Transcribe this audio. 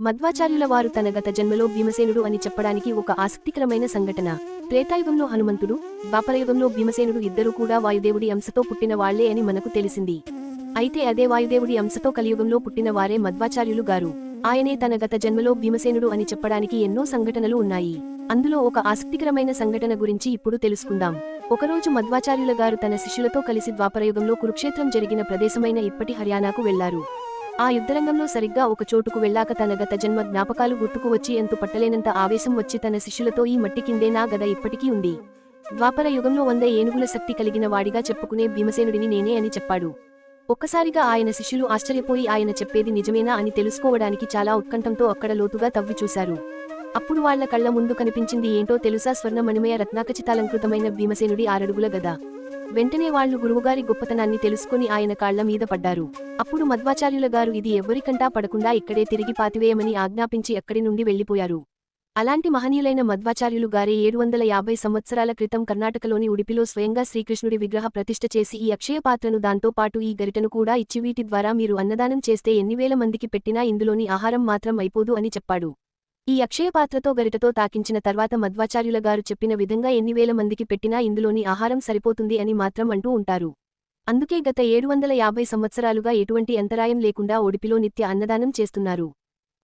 మధ్వాచార్యుల వారు తన గత జన్మలో భీమసేనుడు అని చెప్పడానికి ఒక ఆసక్తికరమైన సంఘటన. త్రేతాయుగంలో హనుమంతుడు ద్వాపరయుగంలో భీమసేనుడు ఇద్దరూ కూడా వాయుదేవుడి అంశతో పుట్టిన వాళ్ళే అని మనకు తెలిసింది. అయితే అదే వాయుదేవుడి అంశతో కలియుగంలో పుట్టిన వారే మధ్వాచార్యులు గారు. ఆయనే తన గత జన్మలో భీమసేనుడు అని చెప్పడానికి ఎన్నో సంఘటనలు ఉన్నాయి. అందులో ఒక ఆసక్తికరమైన సంఘటన గురించి ఇప్పుడు తెలుసుకుందాం. ఒకరోజు మధ్వాచార్యుల గారు తన శిష్యులతో కలిసి ద్వాపరయుగంలో కురుక్షేత్రం జరిగిన ప్రదేశమైన ఇప్పటి హర్యానాకు వెళ్ళారు. ఆ యుద్ధరంగంలో సరిగ్గా ఒక చోటుకు వెళ్ళాక తన గత జన్మ జ్ఞాపకాలు గుర్తుకు వచ్చి ఎంతు పట్టలేనంత ఆవేశం వచ్చి తన శిష్యులతో ఈ మట్టి కిందే నా గద ఇప్పటికీ ఉంది. ద్వాపర యుగంలో వంద ఏనుగుల శక్తి కలిగిన వాడిగా చెప్పుకునే భీమసేనుడిని నేనే అని చెప్పాడు. ఒక్కసారిగా ఆయన శిష్యులు ఆశ్చర్యపోయి ఆయన చెప్పేది నిజమేనా అని తెలుసుకోవడానికి చాలా ఉత్కంఠంతో అక్కడ లోతుగా తవ్వి చూశారు. అప్పుడు వాళ్ళ కళ్ళ ముందు కనిపించింది ఏంటో తెలుసా స్వర్ణమణిమయ రత్నాకచితాలంకృతమైన భీమసేనుడి ఆరడుగుల గద. వెంటనే వాళ్ళు గురువుగారి గొప్పతనాన్ని తెలుసుకుని ఆయన కాళ్ళ మీద పడ్డారు. అప్పుడు మధ్వాచార్యుల గారు ఇది ఎవ్వరికంటా పడకుండా ఇక్కడే తిరిగి పాతివేయమని ఆజ్ఞాపించి అక్కడి నుండి వెళ్ళిపోయారు అలాంటి మహనీయులైన మధ్వాచార్యులు గారే ఏడు వందల యాభై సంవత్సరాల క్రితం కర్ణాటకలోని ఉడిపిలో స్వయంగా శ్రీకృష్ణుడి విగ్రహ ప్రతిష్ఠ చేసి ఈ అక్షయ పాత్రను దాంతో పాటు ఈ గరిటను కూడా ఇచ్చి వీటి ద్వారా మీరు అన్నదానం చేస్తే ఎన్నివేల మందికి పెట్టినా ఇందులోని ఆహారం మాత్రం అయిపోదు అని చెప్పాడు. ఈ అక్షయపాత్రతో గరిటతో తాకించిన తర్వాత మధ్వాచార్యుల గారు చెప్పిన విధంగా ఎన్ని వేల మందికి పెట్టినా ఇందులోని ఆహారం సరిపోతుంది అని మాత్రం అంటూ ఉంటారు. అందుకే గత ఏడు వందల యాభై సంవత్సరాలుగా ఎటువంటి అంతరాయం లేకుండా ఒడిపిలో నిత్య అన్నదానం చేస్తున్నారు.